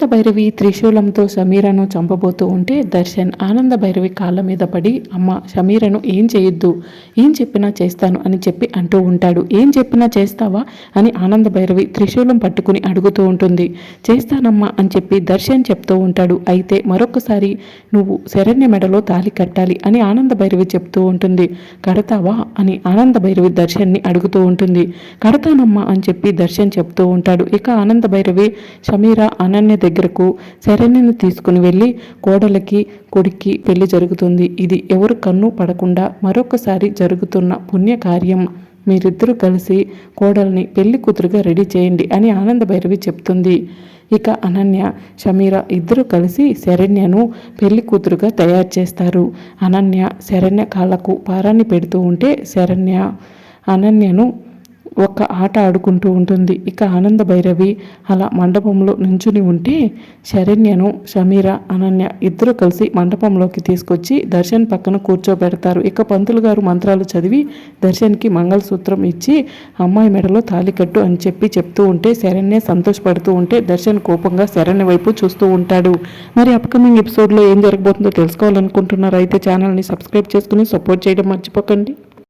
ఆనంద భైరవి త్రిశూలంతో సమీరను చంపబోతూ ఉంటే దర్శన్ ఆనంద భైరవి కాళ్ళ మీద పడి అమ్మ సమీరను ఏం చేయొద్దు? ఏం చెప్పినా చేస్తాను అని చెప్పి అంటూ ఉంటాడు. ఏం చెప్పినా చేస్తావా? అని ఆనంద భైరవి త్రిశూలం పట్టుకుని అడుగుతూ ఉంటుంది. చేస్తానమ్మా అని చెప్పి దర్శన్ చెప్తూ ఉంటాడు. అయితే మరొకసారి నువ్వు శరణ్య మెడలో తాలి కట్టాలి అని ఆనంద భైరవి చెప్తూ ఉంటుంది. కడతావా? అని ఆనంద భైరవి దర్శన్ని అడుగుతూ ఉంటుంది. కడతానమ్మా అని చెప్పి దర్శన్ చెప్తూ ఉంటాడు. ఇక ఆనంద భైరవి సమీర అనన్య దగ్గరకు శరణ్యను తీసుకుని వెళ్ళి కోడలకి కొడుక్కి పెళ్ళి జరుగుతుంది. ఇది ఎవరు కన్ను పడకుండా మరొకసారి జరుగుతున్న పుణ్యకార్యం. మీరిద్దరూ కలిసి కోడల్ని పెళ్ళి కూతురుగా రెడీ చేయండి అని ఆనంద భైరవి చెప్తుంది. ఇక అనన్య షమీర ఇద్దరు కలిసి శరణ్యను పెళ్ళి కూతురుగా తయారు చేస్తారు. అనన్య శరణ్య కాళ్ళకు పారాన్ని పెడుతూ ఉంటే శరణ్య అనన్యను ఒక ఆట ఆడుకుంటూ ఉంటుంది. ఇక ఆనంద భైరవి అలా మండపంలో నించుని ఉంటే శరణ్యను సమీర అనన్య ఇద్దరు కలిసి మండపంలోకి తీసుకొచ్చి దర్శన్ పక్కన కూర్చోబెడతారు. ఇక పంతులు గారు మంత్రాలు చదివి దర్శన్కి మంగళసూత్రం ఇచ్చి అమ్మాయి మెడలో తాలికట్టు అని చెప్పి చెప్తూ ఉంటే శరణ్య సంతోషపడుతూ ఉంటే దర్శన్ కోపంగా శరణ్య వైపు చూస్తూ ఉంటాడు. మరి అప్కమింగ్ ఎపిసోడ్లో ఏం జరగబోతుందో తెలుసుకోవాలనుకుంటున్నారు? అయితే ఛానల్ని సబ్స్క్రైబ్ చేసుకుని సపోర్ట్ చేయడం మర్చిపోకండి.